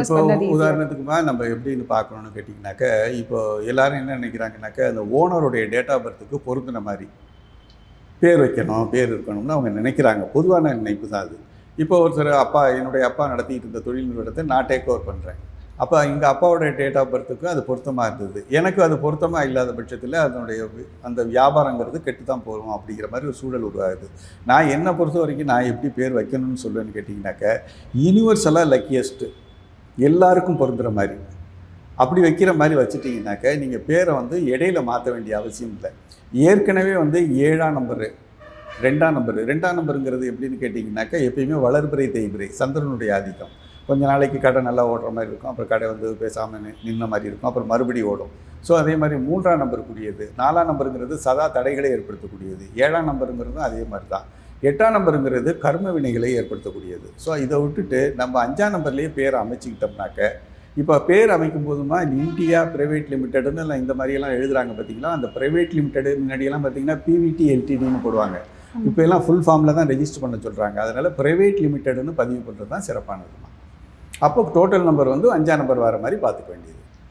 இப்போ உதாரணத்துக்குமா நம்ம எப்படின்னு பார்க்கணும்னு கேட்டிங்கனாக்க இப்போ எல்லாரும் என்ன நினைக்கிறாங்கனாக்க அந்த ஓனருடைய டேட் ஆஃப் பர்த்துக்கு பொருந்தின மாதிரி. பேர் வைக்கணும் பேர் இருக்கணும்னு அவங்க நினைக்கிறாங்க. பொதுவான நினைப்பு தான் அது. இப்போ ஒருத்தர் அப்பா என்னுடைய அப்பா நடத்திட்டு இருந்த தொழில் நிறுவனத்தை நான் டேக் ஓவர் பண்ணுறேன் அப்போ எங்கள் அப்பாவோட டேட் ஆஃப் பர்த்துக்கு அது பொருத்தமாக இருந்தது. எனக்கு அது பொருத்தமாக இல்லாத பட்சத்தில் அதனுடைய அந்த வியாபாரங்கிறது கெட்டு தான் போகும் அப்படிங்கிற மாதிரி ஒரு சூழல் உருவாகுது. நான் என்னை பொறுத்த வரைக்கும் நான் எப்படி பேர் வைக்கணும்னு சொல்லுவேன்னு கேட்டிங்கனாக்க யூனிவர்சலாக லக்கியஸ்ட்டு எல்லாருக்கும் பொருந்துகிற மாதிரி. அப்படி வைக்கிற மாதிரி வச்சுட்டிங்கனாக்க நீங்கள் பேரை வந்து இடையில மாற்ற வேண்டிய அவசியம் இல்லை. ஏற்கனவே வந்து ஏழாம் நம்பரு ரெண்டாம் நம்பரு ரெண்டாம் நம்பருங்கிறது எப்படின்னு கேட்டிங்கனாக்கா எப்பயுமே வளர்பிறை தேய்பிறை சந்திரனுடைய ஆதிக்கம். கொஞ்ச நாளைக்கு கடை நல்லா ஓடுற மாதிரி இருக்கும் அப்புறம் கடை வந்து பேசாமல் நின்ன மாதிரி இருக்கும் அப்புறம் மறுபடியும் ஓடும். ஸோ அதே மாதிரி மூன்றாம் நம்பருக்குரியது நாலாம் நம்பருங்கிறது சதா தடைகளை ஏற்படுத்தக்கூடியது ஏழாம் நம்பருங்கிறதும் அதே மாதிரி தான் எட்டாம் நம்பருங்கிறது கர்ம வினைகளை ஏற்படுத்தக்கூடியது. ஸோ இதை விட்டுட்டு நம்ம அஞ்சாம் நம்பர்லேயே பேர் அமைச்சிக்கிட்டோம்னாக்க இப்போ பேர் அமைக்கும் போதுமா இந்தியா பிரைவேட் லிமிடெட்னு இல்லை இந்த மாதிரியெல்லாம் எழுதுறாங்க பார்த்தீங்களா? அந்த பிரைவேட் லிமிடெட் முன்னாடியெல்லாம் பார்த்தீங்கன்னா பிவிடி எல்டிடின்னு போடுவாங்க. இப்போ எல்லாம் ஃபுல் ஃபார்மில் தான் ரெஜிஸ்டர் பண்ண சொல்கிறாங்க அதனால் பிரைவேட் லிமிடெட்னு பதிவு பண்ணுறது தான் சிறப்பானதுமா. அப்போ டோட்டல் நம்பர் வந்து அஞ்சாம் நம்பர் வர மாதிரி பார்த்துக்க வேண்டியது.